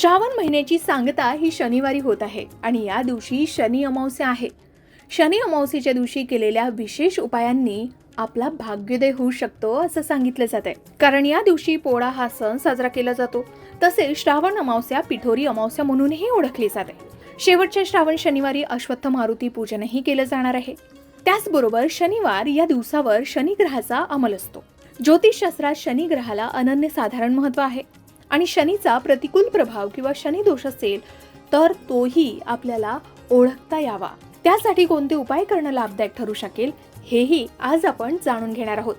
श्रावण महिन्याची सांगता ही शनिवारी होत आहे आणि या दिवशी शनी अमावस्या आहे. शनी अमावस्येच्या दिवशी केलेल्या विशेष उपायांनी आपला भाग्योदय होऊ शकतो असं सांगितलं जात आहे. कारण या दिवशी पोळा हा सण साजरा केला जातो. तसेच श्रावण अमावस्या पिठोरी अमावस्या म्हणूनही ओळखली जाते शेवटच्या श्रावण शनिवारी अश्वत्थ मारुती पूजनही केलं जाणार आहे. त्याचबरोबर शनिवार या दिवसावर शनिग्रहाचा अंमल असतो. ज्योतिषशास्त्रात शनिग्रहाला अनन्य अनन्यसाधारण महत्त्व आहे. आणि शनीचा प्रतिकूल प्रभाव किंवा शनी दोष असेल तर तोही आपल्याला ओळखता यावा. त्यासाठी कोणते उपाय करणं लाभदायक ठरू शकेल हेही आज आपण जाणून घेणार आहोत.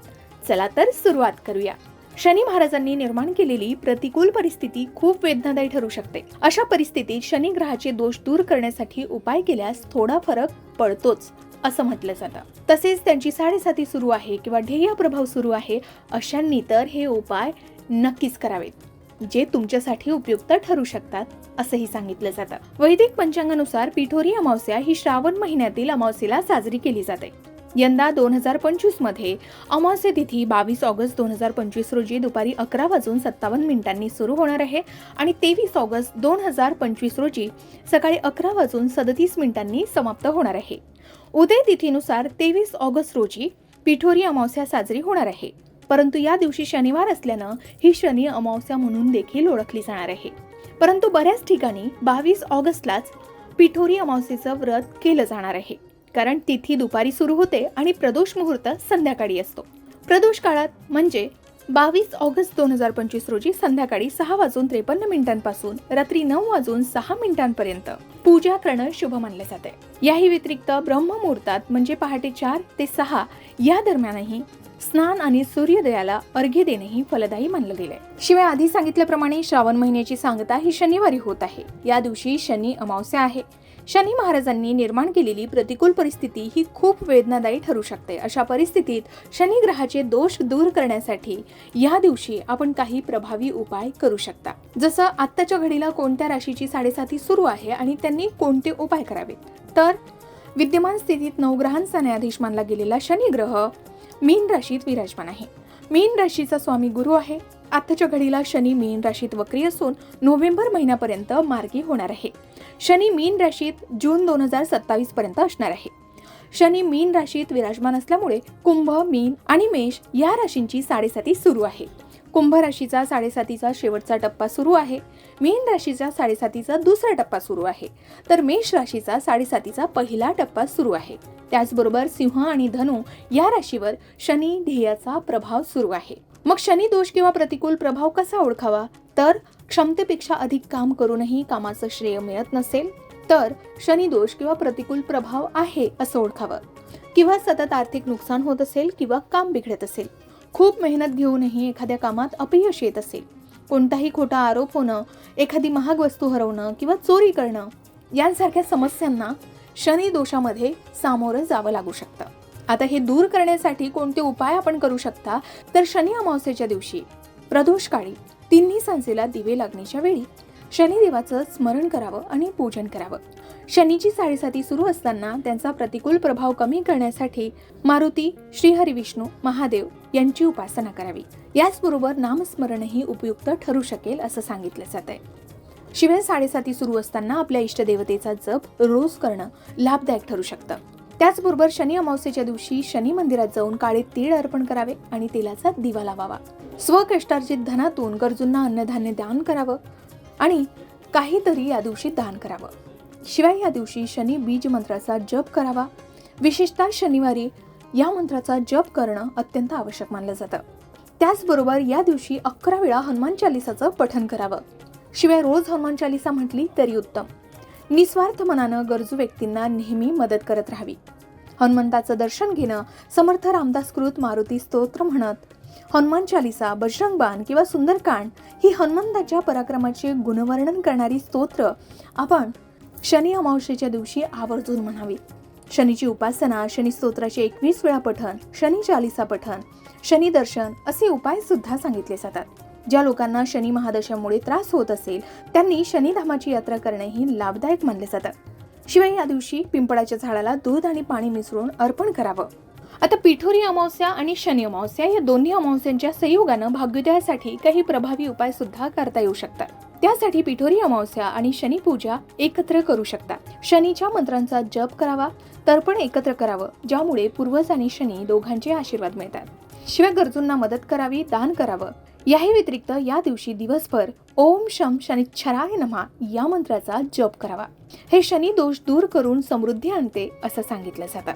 चला तर सुरुवात करूया. शनी महाराजांनी निर्माण केलेली प्रतिकूल परिस्थिती खूप वेदनादायी ठरू शकते. अशा परिस्थितीत शनी ग्रहाचे दोष दूर करण्यासाठी उपाय केल्यास थोडा फरक पडतोच असं म्हटलं जातं. तसेच त्यांची साडेसाती सुरू आहे किंवा ध्येय प्रभाव सुरू आहे अशांनी तर हे उपाय नक्कीच करावेत. जे तुमच्यासाठी उपयुक्त ठरू शकतात असंही सांगितलं जातं. वैदिक पंचांगानुसार पिठोरी अमावस्या ही श्रावण महिन्यातील अमावस्येला साजरी केली जाते. यंदा दोन हजार पंचवीसमध्ये अमावस्या तिथी बावीस ऑगस्ट दोन हजार पंचवीस रोजी दुपारी अकरा वाजून सत्तावन्न मिनिटांनी सुरू होणार आहे आणि तेवीस ऑगस्ट दोन हजार पंचवीस रोजी सकाळी अकरा वाजून सदतीस मिनिटांनी समाप्त होणार आहे. उदय तिथीनुसार तेवीस ऑगस्ट रोजी पिठोरी अमावस्या साजरी होणार आहे. परंतु या दिवशी शनिवार असल्यानं ही शनी अमावस्या म्हणून देखील ओळखली जाणार आहे. परंतु बऱ्याच ठिकाणी बावीस ऑगस्टलाच पिठोरी अमावस्येचं व्रत केलं जाणार आहे. कारण तिथी दुपारी सुरू होते आणि प्रदोष मुहूर्त संध्याकाळी असतो. प्रदोष काळात म्हणजे बावीस ऑगस्ट दोन हजार पंचवीस रोजी संध्याकाळी सहा वाजून त्रेपन्न मिनिटांपासून रात्री नऊ वाजून सहा मिनिटांपर्यंत पूजा करणं शुभ मानले जाते याही व्यतिरिक्त ब्रह्ममुहूर्तात म्हणजे पहाटे चार ते सहा या दरम्यानही स्नान आणि सूर्योदयाला अर्घ्य देणेही फलदायी मानलं गेलंय. शिवाय आधी सांगितल्याप्रमाणे श्रावण महिन्याची सांगता ही शनिवारी होत आहे. या दिवशी शनी अमावस्या आहे. शनी महाराजांनी निर्माण केलेली प्रतिकूल परिस्थिती ही खूप वेदनादायी ठरू शकते. अशा परिस्थितीत शनी ग्रहाचे दोष दूर करण्यासाठी या दिवशी आपण काही प्रभावी उपाय करू शकता. जसं आत्ताच्या घडीला कोणत्या राशीची साडेसाती सुरू आहे आणि त्यांनी कोणते उपाय करावेत. तर विद्यमान स्थितीत नवग्रहांचा न्यायाधीश मानला गेलेला शनी ग्रह मीन राशीत विराजमान आहे. मीन राशीचा स्वामी गुरु आहे. आताच्या घडीला शनी मीन राशीत वक्री असून नोव्हेंबर महिन्यापर्यंत मार्गी होणार आहे. शनी मीन राशीत जून दोन हजार सत्तावीस पर्यंत असणार आहे. शनी मीन राशीत विराजमान असल्यामुळे कुंभ मीन आणि मेष या राशींची साडेसाती सुरू आहे. कुंभ राशीचा साडेसातीचा शेवटचा टप्पा सुरू आहे. मीन राशीचा साडेसातीचा दुसरा टप्पा सुरू आहे. तर मेष राशीचा साडेसातीचा पहिला टप्पा सुरू आहे. त्याचबरोबर सिंह आणि धनु या राशीवर शनी ध्येयाचा प्रभाव सुरू आहे. मग शनी दोष किंवा प्रतिकूल प्रभाव कसा ओळखावा? तर क्षमतेपेक्षा अधिक काम करूनही कामाचं श्रेय मिळत नसेल तर शनी दोष किंवा प्रतिकूल प्रभाव आहे असं ओळखावं. किंवा सतत आर्थिक नुकसान होत असेल किंवा काम बिघडत असेल. खूप मेहनत घेऊनही एखाद्या कामात अपयश येत असेल. कोणताही खोटा आरोप होणं एखादी महाग वस्तू हरवणं किंवा चोरी करणं यांसारख्या समस्यांना शनी दोषामध्ये सामोरं जावं लागू शकतं. आता हे दूर करण्यासाठी कोणते उपाय आपण करू शकता? तर शनी अमावस्येच्या दिवशी प्रदोष काळी तिन्ही सांजेला दिवे लागण्याच्या वेळी शनिदेवाचं स्मरण करावं आणि पूजन करावं. शनीची साडेसाती सुरू असताना त्यांचा प्रतिकूल प्रभाव कमी करण्यासाठी मारुती श्रीहरी विष्णू महादेव यांची उपासना करावी. याचबरोबर नामस्मरणही उपयुक्त ठरू शकेल असं सांगितलं जात आहे. शिवाय साडेसाती सुरू असताना आपल्या इष्टदेवतेचा जप रोज करणं लाभदायक ठरू शकतं. त्याचबरोबर शनी अमावस्येच्या दिवशी शनी मंदिरात जाऊन काळे तीळ अर्पण करावे आणि तेलाचा दिवा लावावा. स्वकष्टार्जित धनातून गरजूंना अन्नधान्य दान करावं आणि काहीतरी या दिवशी दान करावं. शिवाय या दिवशी शनी बीज मंत्राचा जप करावा. विशेषतः शनिवारी या मंत्राचा जप करणं अत्यंत आवश्यक मानलं जातं. त्याचबरोबर या दिवशी अकरा वेळा हनुमान चालिसाचं पठन करावं. शिवाय रोज हनुमान चालिसा म्हटली तरी उत्तम. निस्वार्थ मनानं गरजू व्यक्तींना नेहमी मदत करत राहावी. हनुमंताचं दर्शन घेणं समर्थ रामदासकृत मारुती स्तोत्र म्हणत हनुमान चालिसा बजरंग बाण किंवा सुंदरकांड ही हनुमंताच्या पराक्रमाचे गुणवर्णन करणारी स्तोत्र आपण शनी अमावस्येच्या दिवशी आवर्जून म्हणावी. शनीची उपासना शनी स्तोत्राचे एकवीस वेळा पठण शनी चालिसा पठण शनी दर्शन असे उपाय सुद्धा सांगितले जातात. ज्या लोकांना शनी महादशामुळे त्रास होत असेल त्यांनी शनिधामाची यात्रा करणेही लाभदायक मानले जातं शिवाय या दिवशी पिंपळाच्या झाडाला दूध आणि पाणी मिसळून अर्पण करावं. आता पिठोरी अमावस्या आणि शनी अमावस्या या दोन्ही अमावस्यांच्या संयोगानं भाग्योदयासाठी काही प्रभावी उपाय सुद्धा करता येऊ शकतात. त्यासाठी पिठोरी अमावस्या आणि शनीपूजा एकत्र करू शकता. शनीच्या मंत्रांचा जप करावा तर्पण एकत्र करावं ज्यामुळे पूर्वज आणि शनी दोघांचे आशीर्वाद मिळतात. शिवाय गरजूंना मदत करावी दान करावं. याही व्यतिरिक्त या दिवशी दिवसभर ओम शम शनिच्छराय नमा या मंत्राचा जप करावा. हे शनी दोष दूर करून समृद्धी आणते असं सांगितलं जातं.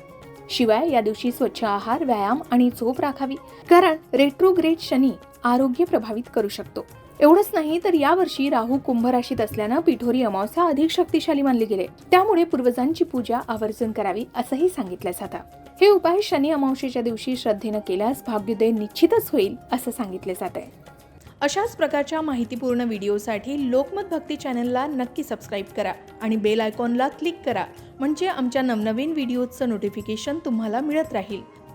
शिवाय या दिवशी स्वच्छ आहार व्यायाम आणि झोप राखावी कारण रेट्रोग्रेड शनी आरोग्य प्रभावित करू शकतो. एवढंच नाही तर यावर्षी राहू कुंभ राशीत असल्यानं पिठोरी अमावस्या अधिक शक्तिशाली मानली गेले. त्यामुळे पूर्वजांची पूजा आवर्जून करावी असंही सांगितलं जातं हे उपाय शनी अमावस्येच्या दिवशी श्रद्धेनं केल्यास भाग्योदय निश्चितच होईल असं सांगितले जात आहे अशाच प्रकारच्या माहितीपूर्ण व्हिडिओसाठी लोकमत भक्ती चॅनलला नक्की सबस्क्राईब करा आणि बेल आयकॉनला क्लिक करा म्हणजे आमच्या नवनवीन व्हिडिओजचं नोटिफिकेशन तुम्हाला मिळत राहील.